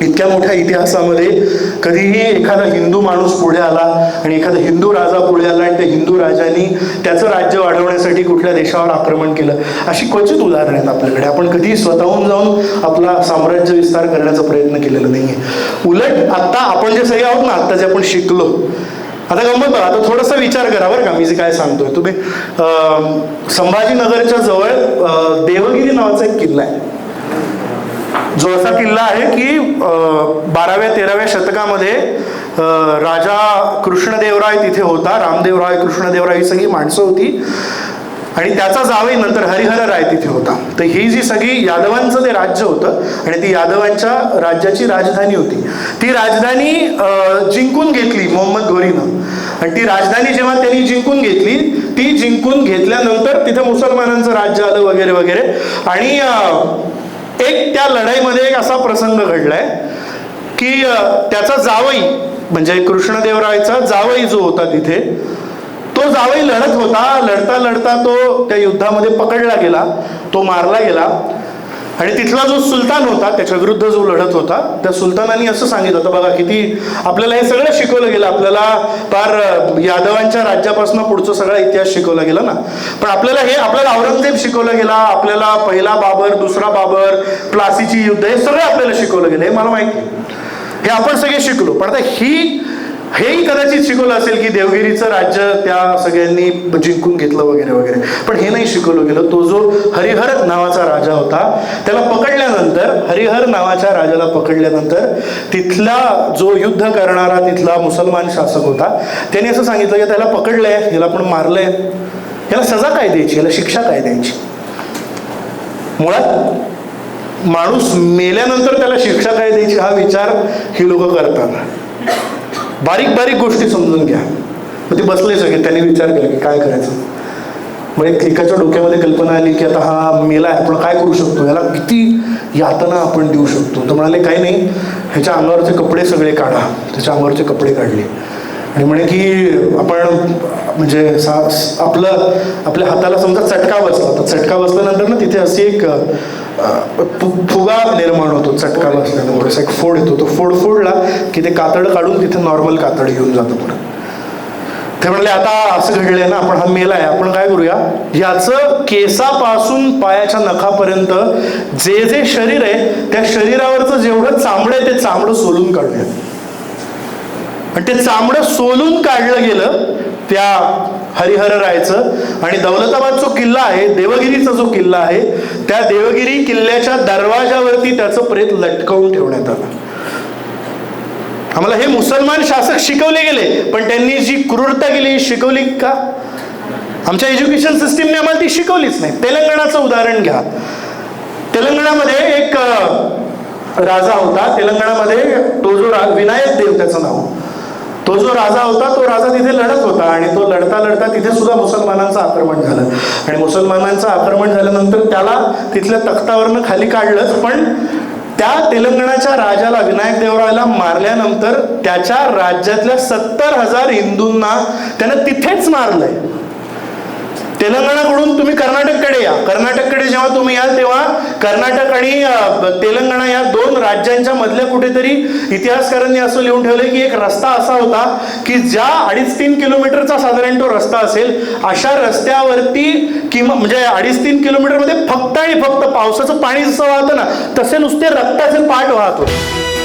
इतक्या मोठ्या इतिहासामध्ये कधीही एखादा हिंदू माणूस पुढे आला आणि एखादा हिंदू राजा पुढे आला आणि त्या हिंदू राजांनी त्याचं राज्य वाढवण्यासाठी कुठल्या देशावर आक्रमण केलं अशी क्वचित उदाहरणं आहेत आपल्याकडे. आपण कधीही स्वतःहून जाऊन आपला साम्राज्य विस्तार करण्याचा प्रयत्न केलेला नाहीये. उलट आता आपण जे सगळे आहोत ना आता जे आपण शिकलो आता गंमत बघा आता थोडासा विचार करा बरं का मी जे काय सांगतोय. तुम्ही अं, संभाजीनगरच्या जवळ देवगिरी नावाचा एक किल्ला आहे. जो असा किल्ला आहे की बाराव्या तेराव्या शतकामध्ये राजा कृष्णदेवराय तिथे होता. रामदेवराय कृष्णदेवराय ही सगळी माणसं होती. आणि त्याचा जावई नंतर हरिहर राय तिथे होता. तर ही जी सगळी यादवांचं ते राज्य होतं आणि ती यादवांच्या राज्याची राजधानी होती. ती राजधानी जिंकून घेतली मोहम्मद घोरीनं आणि ती राजधानी जेव्हा त्यांनी जिंकून घेतली ती जिंकून घेतल्यानंतर तिथे मुसलमानांचं राज्य आलं वगैरे वगैरे. आणि त्या लढाईमध्ये एक असा प्रसंग घडलाय की त्याचा जावई म्हणजे कृष्णदेवरायचा जावई जो होता तिथे तो जावई लढत होता. लढता लढता तो त्या युद्धामध्ये पकडला गेला तो मारला गेला. आणि तिथला जो सुलतान होता त्याच्या विरुद्ध जो लढत होता त्या सुलतानांनी असं सांगितलं होतं बघा किती आपल्याला हे सगळं शिकवलं गेलं. आपल्याला फार यादवांच्या राज्यापासून पुढचं सगळा इतिहास शिकवला गेला ना. पण आपल्याला हे आपल्याला औरंगजेब शिकवलं गेला. आपल्याला पहिला बाबर दुसरा बाबर प्लासीची युद्ध हे सगळं आपल्याला शिकवलं गेलं. हे मला माहिती हे आपण सगळे शिकलो. पण आता ही हेही कदाचित शिकवलं असेल की देवगिरीचं राज्य त्या सगळ्यांनी जिंकून घेतलं वगैरे वगैरे. पण हे नाही शिकवलं गेलं. तो जो हरिहर नावाचा राजा होता त्याला पकडल्यानंतर हरिहर नावाच्या राजाला पकडल्यानंतर तिथला जो युद्ध करणारा तिथला मुसलमान शासक होता त्याने असं सांगितलं की त्याला पकडलंय याला पण मारलंय. याला सजा काय द्यायची? याला शिक्षा काय द्यायची? मुळात माणूस मेल्यानंतर त्याला शिक्षा काय द्यायची? हा विचार ही लोक करतात. बारीक बारीक गोष्टी समजून घ्या. मग ते बसले सगळे त्यांनी विचार केला की काय करायचं? मग एक एकाच्या डोक्यामध्ये कल्पना आली की आता हा मेला आहे आपण काय करू शकतो? याला किती यातना आपण देऊ शकतो? तर म्हणाले काही नाही ह्याच्या अंगावरचे कपडे सगळे काढा. त्याच्या अंगावरचे कपडे काढले. आणि म्हणे की आपण म्हणजे सा आपलं आपल्या हाताला समजा चटका बसला तर चटका बसल्यानंतर ना तिथे अशी एक फुगा निर्माण होतो चटका बसल्यानंतर. असा एक फोड येतो. तो फोड फोडला की ते कातड काढून तिथे नॉर्मल कातड घेऊन जातं परत ते म्हणले आता असं घडलंय ना आपण हा मेलाय आपण काय करूया? याचं केसापासून पायाच्या नखापर्यंत जे जे शरीर आहे त्या शरीरावरचं जेवढं चामडं आहे ते चामडं सोलून काढूया. आणि ते चामडं सोलून काढलं गेलं त्या हरिहर रायचं आणि दौलताबाद जो किल्ला आहे देवगिरीचा जो किल्ला आहे त्या देवगिरी किल्ल्याच्या दरवाजावरती त्याचं प्रेत लटकवून ठेवण्यात आलं. आम्हाला हे मुसलमान शासक शिकवले गेले पण त्यांनी जी क्रूरता केली शिकवली का? आमच्या एज्युकेशन सिस्टीमने आम्हाला ती शिकवलीच नाही. तेलंगणाचं उदाहरण घ्या. तेलंगणामध्ये एक राजा होता. तेलंगणामध्ये तो जो विनायक देव त्याचं नाव तो जो राजा होता तो राजा तिथे लढत होता आणि तो लढता लढता तिथे सुद्धा मुसलमानांचं आक्रमण झालं. आणि मुसलमानांचं आक्रमण झाल्यानंतर त्याला तिथल्या तख्तावरनं खाली काढलंच पण त्या तेलंगणाच्या राजाला विनायक देवरायला मारल्यानंतर त्याच्या राज्यातल्या सत्तर हजार हिंदूंना त्यानं तिथेच मारलंय. तेलंगणाकडून तुम्ही कर्नाटककडे या. कर्नाटककडे जेव्हा तुम्ही याल तेव्हा कर्नाटक आणि तेलंगणा या दोन राज्यांच्या मधल्या कुठेतरी इतिहासकारांनी असं लिहून ठेवलंय की एक रस्ता असा होता की ज्या अडीच तीन किलोमीटरचा साधारण तो रस्ता असेल अशा रस्त्यावरती किंवा म्हणजे अडीच तीन किलोमीटरमध्ये फक्त आणि फक्त पावसाचं पाणी जसं वाहतं ना तसे नुसते रक्ताचे पाठ वाहत होते.